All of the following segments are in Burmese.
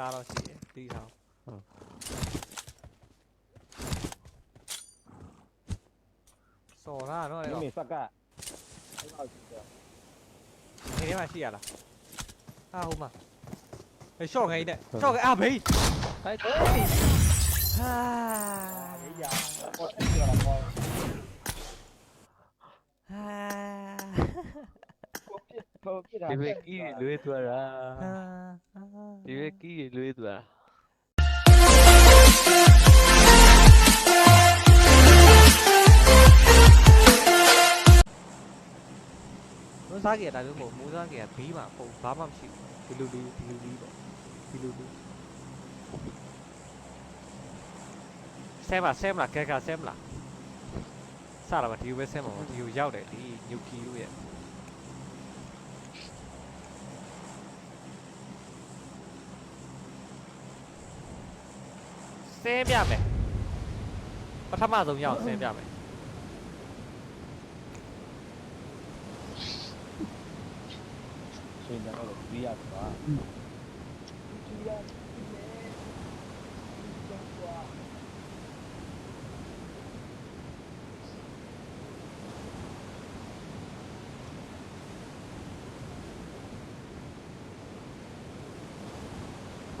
ကားတော့ရှိတယ်တီးထားဟုတ်စော်ရတော့လေမင်းမင်းစက်ကအဲ့လောက်ရှိတယ်ဒီထဲမှာရှိရလားအာဟိုမှာအဲရှော့ခိုင်းတဲ့ရှော့ခိုင်းအာဘေးဟဲ့ဟာဘေးရပေါ်တက်ရတော့ဟာဘယ်ဖြစ်ဘယ်ဖြစ်တာဒီဘေးကြီးလွေးသွားတာဟာ တ်မူစားကြရဘေးမှာပုံဘာမှမရှိဘူးဒီလိုလေးဒီလိုလေးပေါ့ဒီလိုလေးဆဲမလားဆဲမလားကဲကဆဲမလားစတာပါဒီလိုပဲဆဲမှာပေါ့ဒီလိုရောက်တယ်ဒီ ဆင်းပြမယ်ပထမဆုံးရအောင်ဆင်းပြမယ်ဆိုရင်တော့ဒီရပါ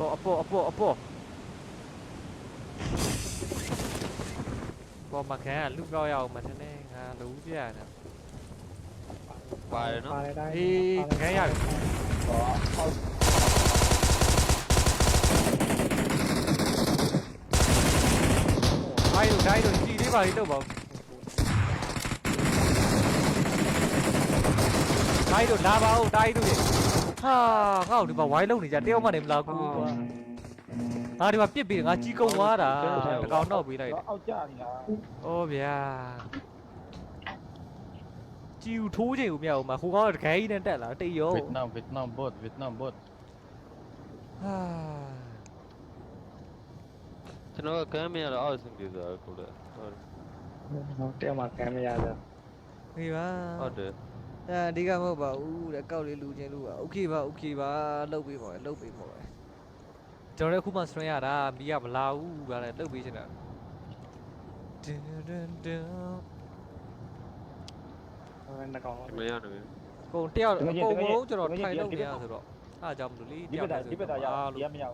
ပေါ်အပေါ်အပေါ်အပေါ် ရတယ်ပါတယ်နော်အေးခံရတယ်အိုင်တို့ဒိုင်းတို့စီလေးပါလေးတော့ပါဦးဒိုင်းတို့လာပါဦးဒိုင်းတို့ရေဟာငါ့ကိုဒီမှာဝိုင်းလုံးနေကြတယောက်မှနေမလားကူကွာ ငါဒီမှာပြစ်ပြီးငါကြီးကုံသွားတာတကောင်တော့ပေးလိုက်တယ် အောက်ကြနေတာ ။အော်ဗျာ။ကြည်ဦးထိုးချိန်ဦးမြောက်ဦးမှာဟိုကောင်ကတခဲကြီးနဲ့တက်လာတိတ်ရော เวียดนามเวียดนามบดเวียดนามบด ဟာ ကျွန်တော်ကကမ်းမရတော့အောက်ဆင်းပြေသွားကိုလည်းဟုတ် တယောက်မှကမ်းမရတော့ ဒီပါ ဟုတ်တယ် အဲဒီကမဟုတ်ပါဘူးတဲ့ကောက်လေးလူချင်းလူပါโอเคပါโอเคပါလှုပ်ပေးပါလှုပ်ပေးပါ ကျွန်တော်လည်းခုမှစရင်ရတာမီးကမလာဘူးဗျာလေလှုပ်ပေးချင်တာဒန်ဒန်ဒန်ဟိုနှကောင်မရနိုင်ကုန်တယောက်အကုန်လုံးကျွန်တော်ထိုင်လုပ်နေရဆိုတော့အားကြောင့်မလို့လေတဒီယောဘက်က်တဒါည်းဒီဘက်ဒါရအားဒီလို့မရမရ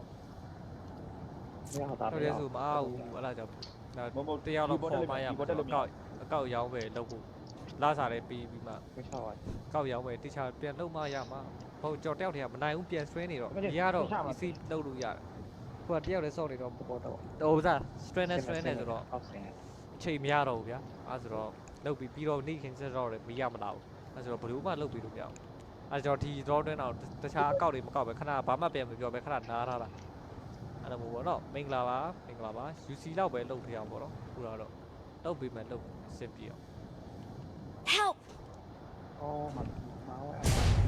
တာတော်တယ်ဆိုမအားဘူးအဲ့ဒါကြောင့်ဒါတယောက်တော့ပေါ်မရဘူးအကောက်အကောက်ရောင်းပဲလုပ်ဖို့လာစားလည်းပြီးပြီးမှမချောပါကောက်ရောင်းပဲတခြားပြန်လုပ်မှရမှာဟုတ်ကြော်တယောက်တည်းကမနိုင်ဘူးပြန်ဆွဲနေတော့ရတော့ easy လုပ်လို့ရတယ် ခုကတယောက်လည်းစော့နေတော့ပေါ်တော့ဟိုစား strength နဲ့ strength နဲ့ဆိုတော့အောက်ဆင်းအချိန်မရတော့ဘူးဗျာအဲဆိုတော့လုပ်ပြီးပြီးတော့နေ့ခင်ဆက်တော့လည်းမရမလားဘူးအဲဆိုတော့ဘယ်လိုမှလုပ်ပြီးလို့မရဘူးအဲကျွန်တော်ဒီ draw တွင်းတော့တခြားအကောက်တွေမကောက်ပဲခဏဘာမှပြန်မပြောပဲခဏနားထားတာအဲ့လိုမျိုးပေါ့နော်မင်္ဂလာပါမင်္ဂလာပါ UC လောက်ပဲလုပ်ထရအောင်ပေါ့နော်ခုတော့တော့လုပ်ပြီးမှလုပ်အဆင်ပြေအောင် Help! အော်မမောင်းအဲ့ဒါ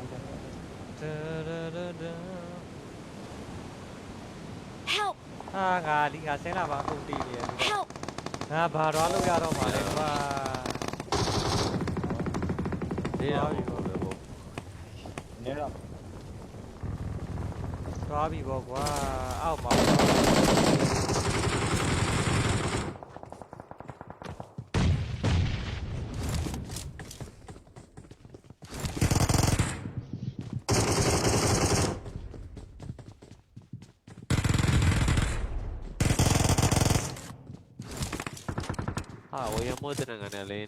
Da, da, da, da. Help! ဟာငါဒီငါဆင်းလာပါကုန်တီးနေတယ် Help! ငါဘာတော့လုပ်ရတော့မှာလဲကွာလေးတော့ဟုတ်တယ်ပေါ့နေတော့သွားပြီပေါ့ကွာအောက်မှာ ဝေယမိုးတဲ့ငါနဲ့လေး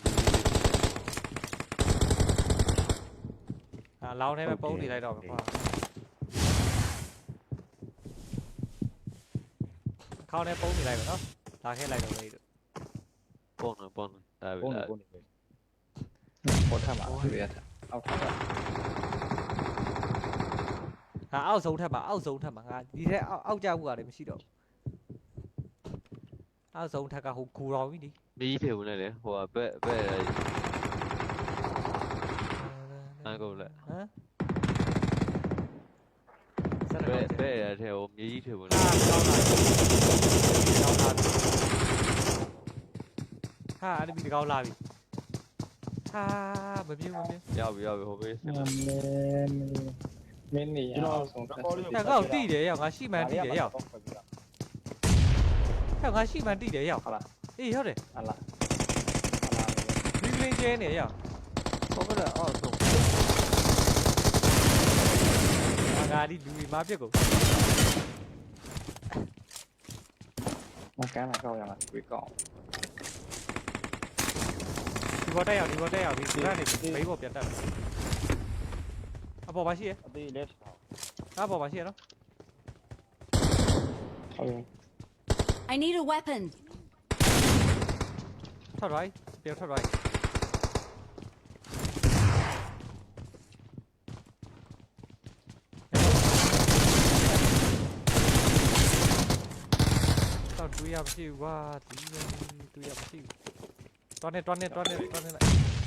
အာလောင်းထဲပဲပုံးနေလိုက်တော့မယ်ကွာခေါင်းထဲပုံးနေလိုက်မယ်နော်လာခဲ့လိုက်တော့လေတို့ပုံနော်ပုံနော်ဒါပဲဘုန်းဘုန်းနေပေါ်ထမှာပြရတာအောက်ထမှာငါအောက်ဆုံးထက်မှာအောက်ဆုံးထက်မှာငါဒီထက်အောက်အောက်ကြဘူးကလည်းမရှိတော့ဘူးအောက်ဆုံးထက်ကဟိုဂူတော်ပြီဒီ မီးထေဝင်လေဟိုဘက်ဘက်အကုန်လက်ဟမ်ဆက်ဘတော့က်ဘက်ရတဲ့ဟိုမြေကြီးထေဝင်အာလေကောင်းလာပြီကောင်းလာပြီဟာအဲ့ဒီကောင်းလာပြီဟာမပြေဘူးမပြေရောက်ပြီရောက်ပြီဟိုဘေးအမေမင်းနေရကျွန်အောင်တော်ဆုံးရဖြတ်ကောလေးဟဲ့ငါ့ကိုတိတယ်ရောက်ငါရှိမှန်တိတယ်ရောက်ဟဲ့ငါရှိမှန်တိတယ်ရောက်ဟုတ်လား အေးဟုတ်တယ်အလားဒီစလင်းကျဲနေရဟုတ်ကဲ့အော်ဆုံးအာဂါဒီလူကြီးမပြက်ကုန်မကမ်းလာကောက်ရမှာတွေ့ကောက်ဒီဘောတက်ရောက်ဒီဘောတက်ရောက်ဒီစလန်းနေဘေးဘောပြန်တက်အပေါ်ပါရှိရအသေးလေးအပေါ်ပါရှိရနော်ဟုတ်ကဲ့ I need a weapon ထွက်သွားပြီပြန်ထွက်သွားပြီတော့တွေ့ရမရှိဘူးကွာဒီတွေ့ရမရှိဘူးတွ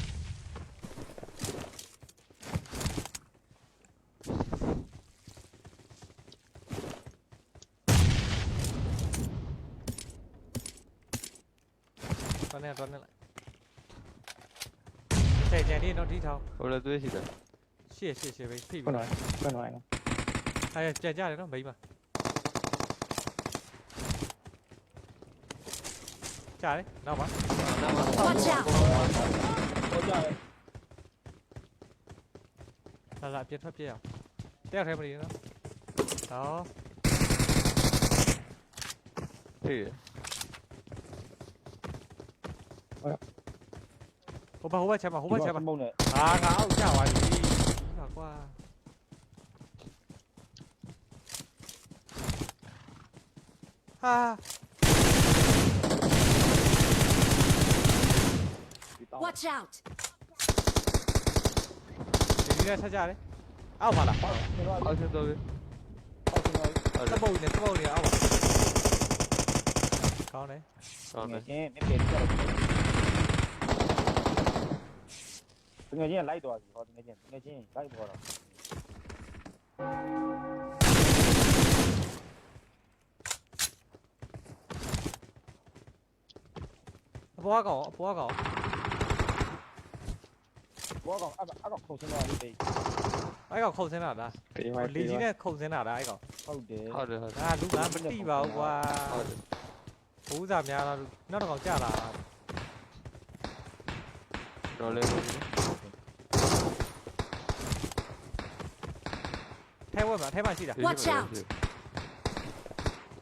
này rắn này lại. Chạy chạy đi nó đi thao Ôi là tôi chỉ được Xìa xìa xìa mấy xìa Bên ngoài Bên ngoài Ai chạy ra đấy nó mấy mà. Chạy đấy Nào mà. Nào mà Watch out Là lại biến pháp chèo à? Teo thêm một đi nữa. Đó. Thì 호바 호바 잡아 호바 잡아 한 번에 아 가오 짜와 이 갖고 와 하. Watch out. 얘네 찾지 않아? 아우 봐라. 아우 됐다 왜? 떠보이네 떠보이네 아우. 가오네. 가오네. 네, 네, 네. ငွေချင်းကလိုက်သွားပြီဟောငွေချင်းငွေချင်းလိုက်ပေါ်တော့အပွားကောင်အပွားကောင်ဘောကောင်အဲ့အဲ့ကောင်ခုံစင်းတော့လေးပေးအဲ့ကောင်ခုံစင်းတာလားပေးမလီပေးကြီးမနဲ့ခုံစင်းတာလားအဲ့ကောင်ဟုတ်တယ်ဟုတ်တယ်ဟုတ်တယ်ဒါလူကမတိပါဘူးကွာဟုတ်တယ်ဘူးစားများလားနောက်တစ်ကောင်ကြာလာတာတော်လေးဟုတ်တယ်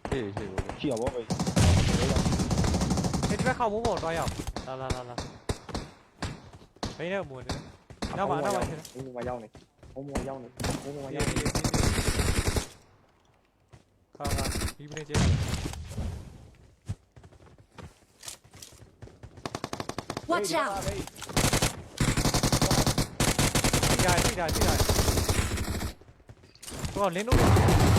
ပြေးတဲ့ကောင်မတည်ဘူးကွာဟာအာညာဘက်ညာဘက်ဒီကောင်ပါညာဘက်ဒီပေါက်တွေဝင်အောင်ဟိုတော့ Watch out! စီစီတော့အောက်မှာရှိတယ်ဟောလိုက်အိမ်နောက်ပါအိမ်နောက်ပါတက်တက်တက်တက်တက် မှာဖြစ်တက်လိုက်တော့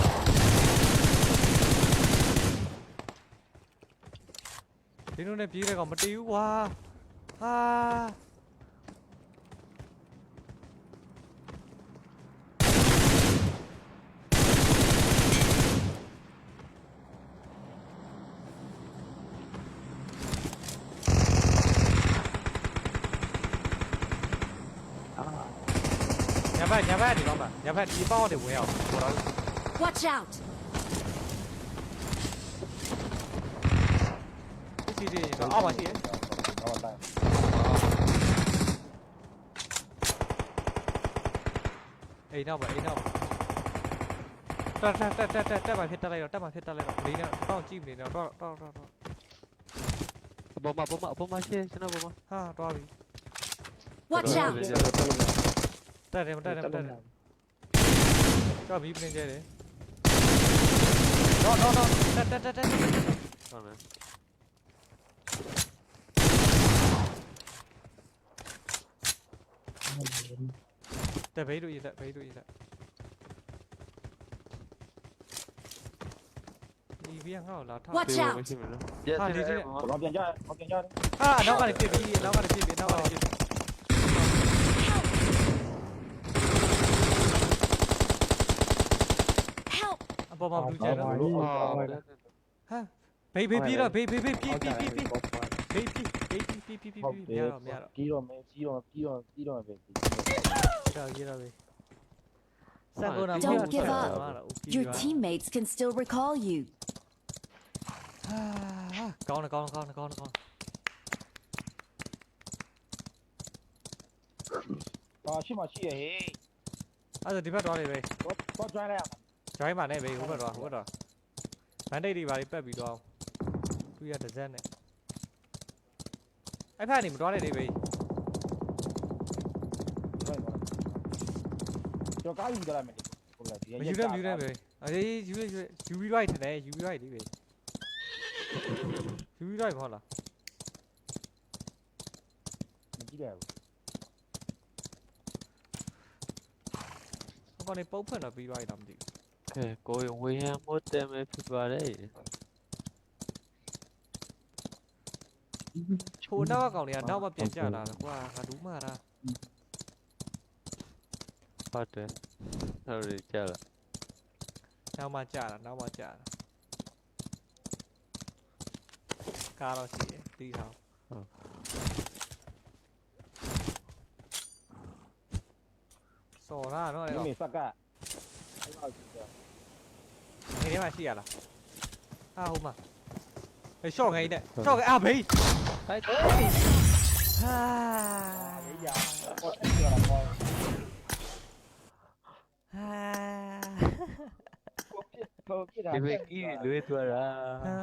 တက်မှာဖြစ်တ 야반 야반 이거봐 야반 리바운드 뭐야 뭐라고 Watch out! 뒤에 이거 아 맞지 나왔다 에이 나봐 에이 나봐 따따따따따따만 했다라 이거 따만 했다라 이거 리나 따만 찍으면 리나 따따따따 bomba bomba bomba shit shina bomba ha to abi watch out മുട്ടാരെ മുട്ടാരെ മുട്ടാരെ കാ beep đây ജാരേ ഡോ ഡോ ഡോ ടാ ടാ ടാ ടാ ആണ് Tại bấy đuổi lại, bấy đuổi lại. Đi viêng hả? Là thằng Watch out. Thằng đi chứ. Nó biến ra, nó biến ra. À, nó cần tiền đi, nó cần tiền đi, nó cần tiền. ပြီ Help! အပေါ်မှာဘူးကျဲတော့啊，ဘေးဘေးပြေးတော့ဘေးဘေးဘေးပြေးဟုတ်ပြေးတယ်ပြေးပြေးဘောပွားဘေးပြေးဘေးပြေးပြေးပြေးပြေးဟုတ်ပြေးတမြယ်တော့မြတော့ကြီးတော့မင်းကြီးတော့ကြီးတော့ကြီးတော့ပဲကြောက်ရတော့ဘေးစံကုန်တာ Don't မရ give တော့ up. ဘူး Your teammates can still recall you. ကောင်းတယ်ကောင်းတယ်ကောင်းတယ်ကောင်းတယ်ကောင်းတယ်ဟာရှိမှရှိရဟေးအဲ့ဒါဒီဘက်သွားနေပဲတော့တော့ join လိုက်ရမှာ join ပါနဲ့ပဲဟိုဘက်သွားဟိုဘက်သွားဘန်ဒိတ်တွေပါလေးပက်ပြီးတော့သူရတစ်စက်နဲ့အဲ့ဖက်ကနေမသွားနဲ့နေပဲကျွန်တော်ကားယူကြလိုက်မယ်ဟုတ်လားဒီမယူတဲ့မယူတဲ့ပဲအေးယူယူယူပြီး right တယ်ယူပြီး right လေးပဲယူပြီး right မဟုတ်လားမကြည့်ရဘူးဟိုကနေပုတ်ဖွင့်တော့ပြီး right တော့မသိဘူး ကဲကိုရင်ဝေဟန်မို့တယ်မဲ့ဖြစ်ပါတယ်ချိုနောက်ကကောင်တွေကနောက်မှပြန်ကြလာတယ်ကွာငါဒူးမာတာဟုတ်တယ်ဟုတ်တယ်ကြာလာနောက်မှကြတာနောက်မှကြတာကားတော့ရှိတယ်တီးထားစော်လာတော့ဒီအဲ့တော့မေစက်ကအဲ့တော့ကြည့်ရ ငယ်ထဲမှာရှိရလားအာဟုတ်မှာဟဲ့ရှော့ငယ်နဲ့ရှော့ငယ်အာဘေးဟိုက်ဟာရေးရတော့အဲ့ဒီကတော့ဟာကိုပြစ်ကိုပြစ်တာဒီဘက်ကြီးလွေးသွားတာအာ